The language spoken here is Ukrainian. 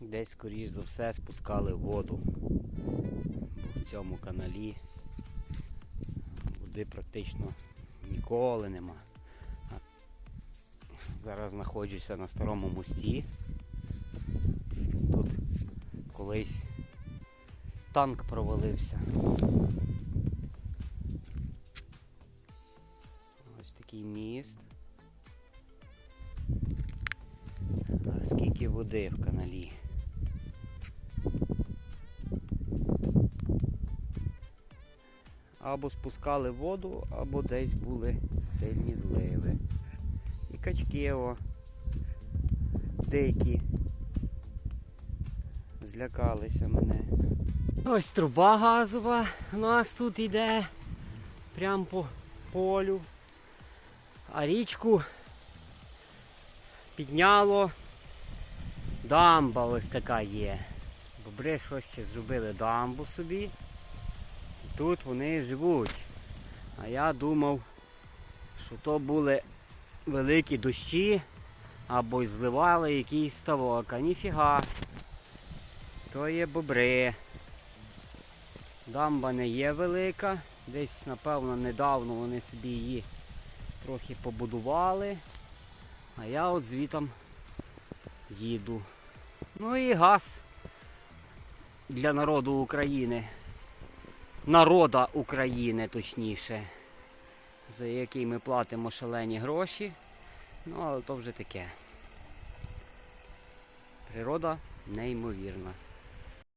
Десь, скоріш за все, спускали воду. В цьому каналі води практично ніколи нема. Зараз знаходжуся на старому мості. Тут колись танк провалився. Ось такий міст. Скільки води в каналі? Або спускали воду, або десь були сильні зливи. І качки о, дикі. Злякалися мене. Ось труба газова у нас тут йде. Прямо по полю. А річку підняло. Дамба ось така є. Бобри щось ще зробили дамбу собі. Тут вони живуть. А я думав, що то були великі дощі або зливали якийсь ставок. А ніфіга. То є бобри. Дамба не є велика. Десь, напевно, недавно вони собі її трохи побудували. А я от звітом їду. Ну і газ для народу України. Народа України, точніше, за який ми платимо шалені гроші. Ну, але то вже таке. Природа неймовірна.